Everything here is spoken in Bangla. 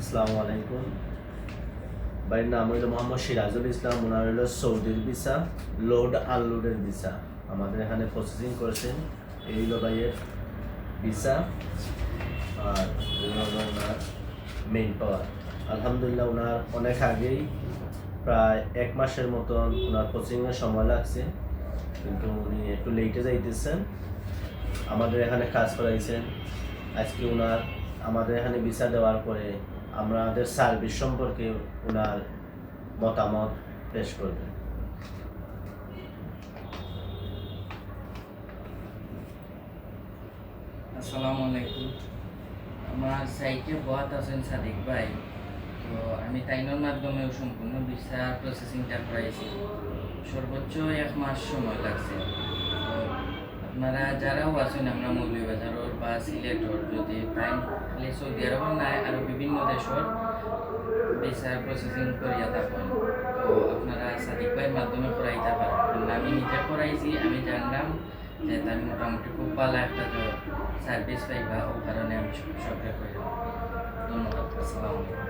আসসালামু আলাইকুম। বাড়ির নাম হইল মোহাম্মদ সিরাজুল ইসলাম ওনার হইল সৌদির ভিসা, লোড আনলোডের ভিসা। আমাদের এখানে প্রসেসিং করেছেন এই হইল ভাইয়ের ভিসা আর ওনার মেইন পাওয়ার আলহামদুলিল্লাহ ওনার অনেক আগেই প্রায় এক মাসের মতন ওনার কোচিংয়ের সময় লাগছে, কিন্তু উনি একটু লেটে যাইতেছেন। আমাদের এখানে কাজ করাইছেন। আজকে ওনার আমাদের এখানে ভিসা দেওয়ার পরে আমাদের সার্ভিস সম্পর্কে ওনার মতামত পেশ করবেন আসসালামু আলাইকুম। আমার সাইটে বহাত আছেন সাদিক ভাই। তো আমি তাইনোর মাধ্যমেও সম্পূর্ণ ভিসা প্রসেসিংটা করাইছি। সর্বোচ্চ এক মাস সময় লাগছে। তো আপনারা যারাও আছেন, আমরা মৌলভীবাজারের বা সিলেটর যদি খালি সৌদি আরব নাই আরও বিভিন্ন দেশের বিচার প্রসেসিং করিয়া থাকুন। তো আপনারা সাদিক ভাইয়ের মাধ্যমে করাইতে পারেন। আমি নিজে করাইছি আমি জানলাম যে আমি মোটামুটি খুব ভালো একটা সার্ভিস পাইবা, ও কারণে আমি সক্রিয় করি ধন্যবাদ, আসসালামু আলাইকুম।